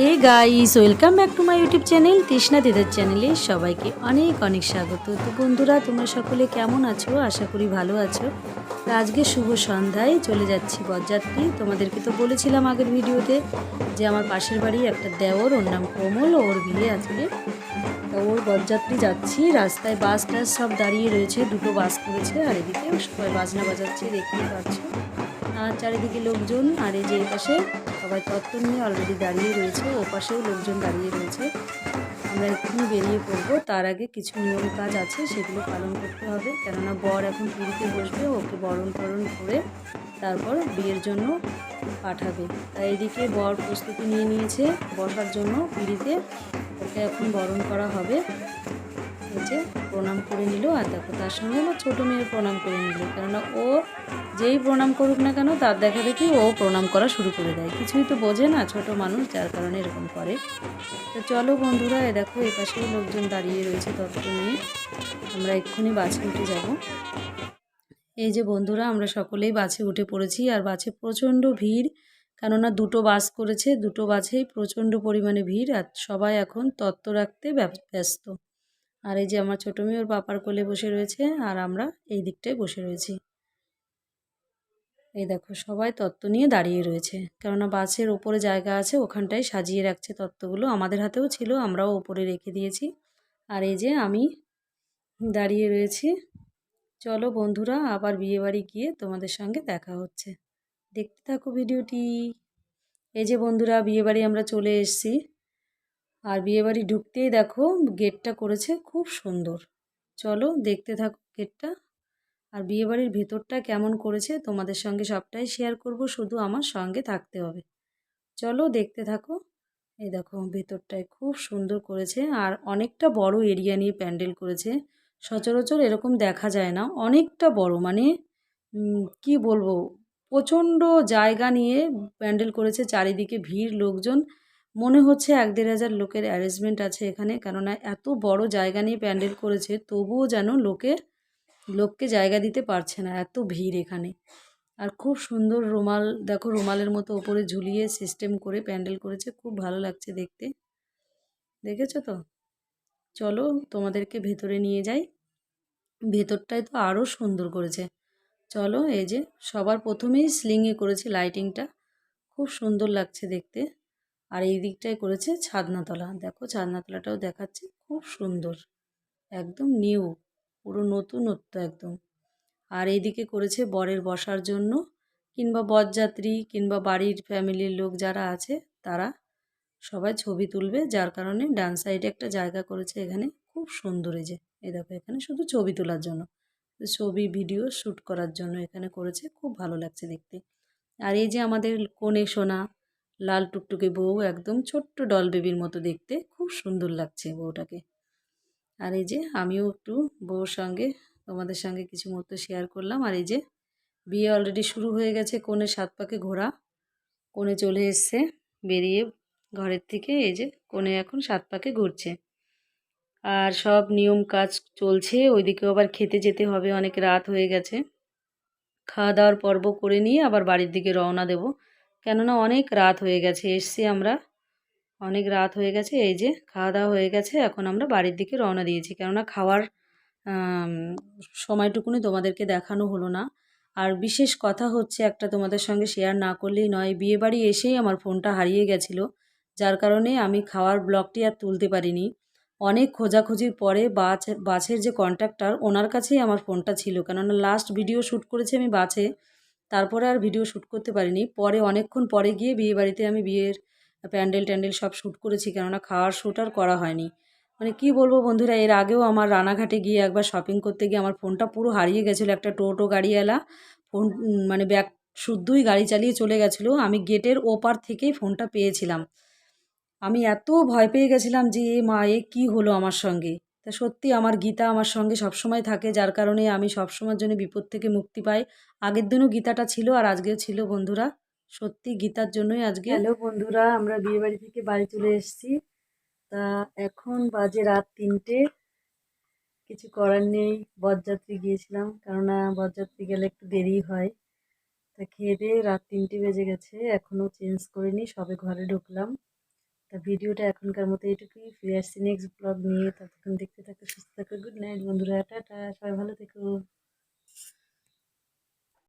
Hey guys welcome back to my YouTube channel Trishna Didar চ্যানেলে সবাইকে অনেক অনেক স্বাগত। তো বন্ধুরা, তোমরা সকলে কেমন আছো? আশা করি ভালো আছো। তো আজকে শুভ সন্ধ্যায় চলে যাচ্ছি বরযাত্রী। তোমাদেরকে তো বলেছিলাম আগের ভিডিওতে যে আমার পাশের বাড়ি একটা দেওর, ওর নাম কোমল, ওর বিয়ে আজকে। তো ওর বরযাত্রী যাচ্ছি, রাস্তায় বাস টাস সব দাঁড়িয়ে রয়েছে, দুটো বাস করেছে, আর এদিকে সবাই বাজনা বাজাচ্ছে, দেখতেই পাচ্ছ। আর চারিদিকে লোকজন আর এই যে পাশে সবাই তত্ত্ব নিয়ে অলরেডি দাঁড়িয়ে রয়েছে, ও পাশেও লোকজন দাঁড়িয়ে রয়েছে। আমরা এক্ষুনি বেরিয়ে পড়ব। তার আগে কিছু নিয়ম কাজ আছে, সেগুলো পালন করতে হবে। কেননা বর এখন পিড়িতে বসবে, ওকে বরণ টরণ করে তারপর বিয়ের জন্য পাঠাবে। তাই এদিকে বর প্রস্তুতি নিয়ে নিয়েছে বসার জন্য পিড়িতে। ওকে এখন বরণ করা হবে। প্রণাম করে নিল আর দেখো, তার সঙ্গে আমার ছোটো মেয়ের প্রণাম করে নিল। কেননা ও যেই প্রণাম করুক না কেন, তার দেখা দেখি ও প্রণাম করা শুরু করে দেয়। কিছুই তো বোঝে না ছোট মানুষ যার কারণে এরকম করে। তো চলো বন্ধুরা, এ দেখো এই পাশেও লোকজন দাঁড়িয়ে রয়েছে তত্ত্ব নিয়ে আমরা এক্ষুনি বাসে উঠে যাব। এই যে বন্ধুরা, আমরা সকলেই বাসে উঠে পড়েছি, আর বাসে প্রচণ্ড ভিড়, কেননা দুটো বাস করেছে। দুটো বাসেই প্রচণ্ড পরিমাণে ভিড়, আর সবাই এখন তত্ত্ব রাখতে ব্যস্ত। আর এই যে আমার ছোটো মেয়ে ওর পাপার কোলে বসে রয়েছে, আর আমরা এই দিকটায় বসে রয়েছি। এই দেখো, সবাই তত্ত্ব নিয়ে দাঁড়িয়ে রয়েছে। কেননা বাসের ওপরে জায়গা আছে, ওখানটায় সাজিয়ে রাখছে তত্ত্বগুলো। আমাদের হাতেও ছিল, আমরাও ওপরে রেখে দিয়েছি। আর এই যে আমি দাঁড়িয়ে রয়েছি। চলো বন্ধুরা, আবার বিয়েবাড়ি গিয়ে তোমাদের সঙ্গে দেখা হচ্ছে। দেখতে থাকো ভিডিওটি। এই যে বন্ধুরা, বিয়েবাড়ি আমরা চলে এসেছি। আর বিয়েবাড়ি ঢুকতেই দেখো, গেটটা করেছে খুব সুন্দর। চলো দেখতে থাকো গেটটা। আর বিয়েবাড়ির ভেতরটা কেমন করেছে তোমাদের সঙ্গে সবটাই শেয়ার করব, শুধু আমার সঙ্গে থাকতে হবে। চলো দেখতে থাকো। এই দেখো, ভেতরটায় খুব সুন্দর করেছে আর অনেকটা বড় এরিয়া নিয়ে প্যান্ডেল করেছে। সচরাচর এরকম দেখা যায় না, অনেকটা বড় মানে কি বলব, প্রচণ্ড জায়গা নিয়ে প্যান্ডেল করেছে, চারিদিকে ভিড়, লোকজন। মনে হচ্ছে এক দেড় হাজার লোকের অ্যারেঞ্জমেন্ট আছে এখানে, কেননা এত বড় জায়গা নিয়ে প্যান্ডেল করেছে, তবুও যেন লোকে লোককে জায়গা দিতে পারছে না, এত ভিড় এখানে। আর খুব সুন্দর রুমাল, দেখো রুমালের মতো ওপরে ঝুলিয়ে সিস্টেম করে প্যান্ডেল করেছে, খুব ভালো লাগছে দেখতে। দেখেছ তো? চলো তোমাদেরকে ভেতরে নিয়ে যাই। ভেতরটায় তো আরও সুন্দর করেছে। চলো এই যে সবার প্রথমেই স্লিংয়ে করেছে লাইটিংটা খুব সুন্দর লাগছে দেখতে। আর এই দিকটায় করেছে ছাদনাতলা। দেখো ছাদনাতলাটাও দেখাচ্ছে, খুব সুন্দর। একদম নিউ পুরো নতুনত্ব একদম। আর এইদিকে করেছে বরের বসার জন্য, কিংবা বরযাত্রী, কিংবা বাড়ির ফ্যামিলির লোক যারা আছে, তারা সবাই ছবি তুলবে। যার কারণে ডান সাইডে একটা জায়গা করেছে এখানে, খুব সুন্দর এই যে। এই দেখো, এখানে শুধু ছবি তোলার জন্য। ছবি ভিডিও শ্যুট করার জন্য এখানে করেছে, খুব ভালো লাগছে দেখতে। আর এই যে আমাদের কনে সোনা, লাল টুকটুকে বউ, একদম ছোট্ট ডল বেবির মতো দেখতে, খুব সুন্দর লাগছে বউটাকে। আর এই যে আমিও একটু বউর সঙ্গে, তোমাদের সঙ্গে কিছু মুহূর্ত শেয়ার করলাম। আর এই যে বিয়ে অলরেডি শুরু হয়ে গেছে কোণে সাত পাকে ঘোরা। কোণে চলে এসছে, বেরিয়ে ঘরের থেকে এই যে কোণে এখন সাত পাকে ঘুরছে। আর সব নিয়ম কাজ চলছে, ওইদিকেও আবার খেতে যেতে হবে, অনেক রাত হয়ে গেছে। খাওয়া দাওয়ার পর্ব করে নিয়ে আবার বাড়ির দিকে রওনা দেব। কেননা অনেক রাত হয়ে গেছে, এসছি আমরা অনেক রাত হয়ে গেছে, এই যে খাওয়া দাওয়া হয়ে গেছে, এখন আমরা বাড়ির দিকে রওনা দিয়েছি। কেননা খাওয়ার সময়টুকুনি তোমাদেরকে দেখানো হলো না। আর বিশেষ কথা হচ্ছে একটা তোমাদের সঙ্গে শেয়ার না করলেই নয় বিয়ে বাড়ি এসেই আমার ফোনটা হারিয়ে গেছিল, যার কারণে আমি খাওয়ার ব্লগটি আর তুলতে পারিনি। অনেক খোঁজাখুঁজির পরে বাস বাসের যে কন্ট্রাক্টর ওনার কাছেই আমার ফোনটা ছিল, কেননা লাস্ট ভিডিও শ্যুট করেছি আমি বাসে তারপরে আর ভিডিও শ্যুট করতে পারিনি। পরে অনেকক্ষণ পরে গিয়ে বিয়ে বাড়িতে আমি বিয়ের প্যান্ডেল ট্যান্ডেল সব শ্যুট করেছি, কেননা খাওয়ার শ্যুট আর করা হয়নি। মানে কি বলব বন্ধুরা, এর আগেও আমার রানাঘাটে গিয়ে একবার শপিং করতে গিয়ে আমার ফোনটা পুরো হারিয়ে গেছিল, একটা টোটো গাড়িওয়ালা ফোন মানে ব্যাগ শুদ্ধই গাড়ি চালিয়ে চলে গেছিল, আমি গেটের ওপার থেকেই ফোনটা পেয়েছিলাম। আমি এত ভয় পেয়ে গেছিলাম যে, এ মা, এ কী হলো আমার সঙ্গে? তা সত্যি আমার গীতা আমার সঙ্গে সবসময় থাকে, যার কারণে আমি সবসময়ের জন্য বিপদ থেকে মুক্তি পাই। আগের দিনও গীতাটা ছিল আর আজকেও ছিল বন্ধুরা। সত্যি গীতার জন্যই আজকে। হ্যালো বন্ধুরা, আমরা বিয়ে বাড়ি থেকে বাড়ি চলে এসেছি। তা এখন বাজে রাত তিনটে। কিছু করার নেই, বরযাত্রী গিয়েছিলাম। কেননা বরযাত্রী গেলে একটু দেরি হয়। তা খেয়ে দিয়ে রাত তিনটে বেজে গেছে এখনও চেঞ্জ করিনি, সবে ঘরে ঢুকলাম। তা ভিডিওটা এখনকার মতো এটুকুই ফিরে আসছি নেক্সট ব্লগ নিয়ে। ততক্ষণ দেখতে থাকো, সুস্থ থাকো গুড নাইট বন্ধুরা, টাটা, সবাই ভালো থেকো।